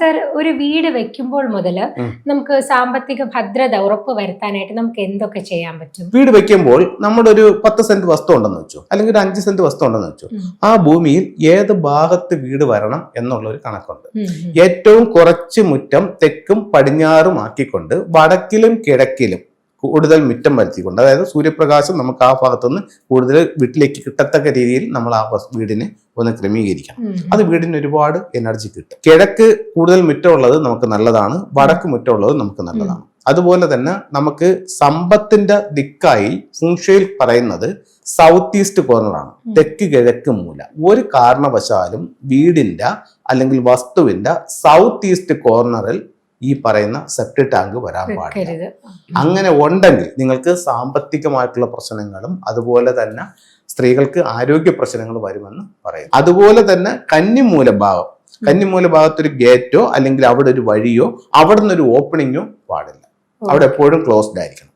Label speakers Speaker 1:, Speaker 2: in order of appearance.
Speaker 1: Sir ഒരു വീട് വെക്കുമ്പോൾ മുതൽ നമുക്ക് സാമ്പത്തിക ഭദ്രത ഉറപ്പ് വരുത്താനായിട്ട് നമുക്ക് എന്തൊക്കെ ചെയ്യാൻ പറ്റും?
Speaker 2: വീട് വെക്കുമ്പോൾ നമ്മുടെ ഒരു പത്ത് സെന്റ് വസ്തു ഉണ്ടെന്ന് വെച്ചു അല്ലെങ്കിൽ ഒരു അഞ്ച് സെന്റ് വസ്തു ഉണ്ടെന്ന് വെച്ചു ആ ഭൂമിയിൽ ഏത് ഭാഗത്ത് വീട് വരണം എന്നുള്ള ഒരു കണക്കുണ്ട്. ഏറ്റവും കുറച്ച് മുറ്റം തെക്കും പടിഞ്ഞാറും ആക്കിക്കൊണ്ട് വടക്കിലും കിഴക്കിലും കൂടുതൽ മുറ്റം വരുത്തിക്കൊണ്ട്. അതായത് സൂര്യപ്രകാശം നമുക്ക് ആ ഭാഗത്തുനിന്ന് കൂടുതൽ വീട്ടിലേക്ക് കിട്ടത്തക്ക രീതിയിൽ നമ്മൾ ആ വീടിനെ ഒന്ന് ക്രമീകരിക്കണം. അത് വീടിന് ഒരുപാട് എനർജി കിട്ടും. കിഴക്ക് കൂടുതൽ മുറ്റമുള്ളത് നമുക്ക് നല്ലതാണ്. വടക്ക് മുറ്റമുള്ളത് നമുക്ക് നല്ലതാണ്. അതുപോലെ തന്നെ നമുക്ക് സമ്പത്തിന്റെ ദിക്കായി ഫുങ്ഷയിൽ പറയുന്നത് സൗത്ത് ഈസ്റ്റ് കോർണറാണ് തെക്ക് കിഴക്ക് മൂല. ഒരു കാരണവശാലും വീടിന്റെ അല്ലെങ്കിൽ വസ്തുവിന്റെ സൗത്ത് ഈസ്റ്റ് കോർണറിൽ ഈ പറയുന്ന സെപ്റ്റ് ടാങ്ക് വരാൻ പാടില്ല. അങ്ങനെ ഉണ്ടെങ്കിൽ നിങ്ങൾക്ക് സാമ്പത്തികമായിട്ടുള്ള പ്രശ്നങ്ങളും അതുപോലെ തന്നെ സ്ത്രീകൾക്ക് ആരോഗ്യ പ്രശ്നങ്ങൾ വരുമെന്ന് പറയുന്നു. അതുപോലെ തന്നെ കന്നിമൂല ഭാഗം കന്നിമൂല ഭാഗത്തൊരു ഗേറ്റോ അല്ലെങ്കിൽ അവിടെ ഒരു വഴിയോ അവിടെ നിന്നൊരു ഓപ്പണിങ്ങോ പാടില്ല. അവിടെ എപ്പോഴും ക്ലോസ്ഡ് ആയിരിക്കണം.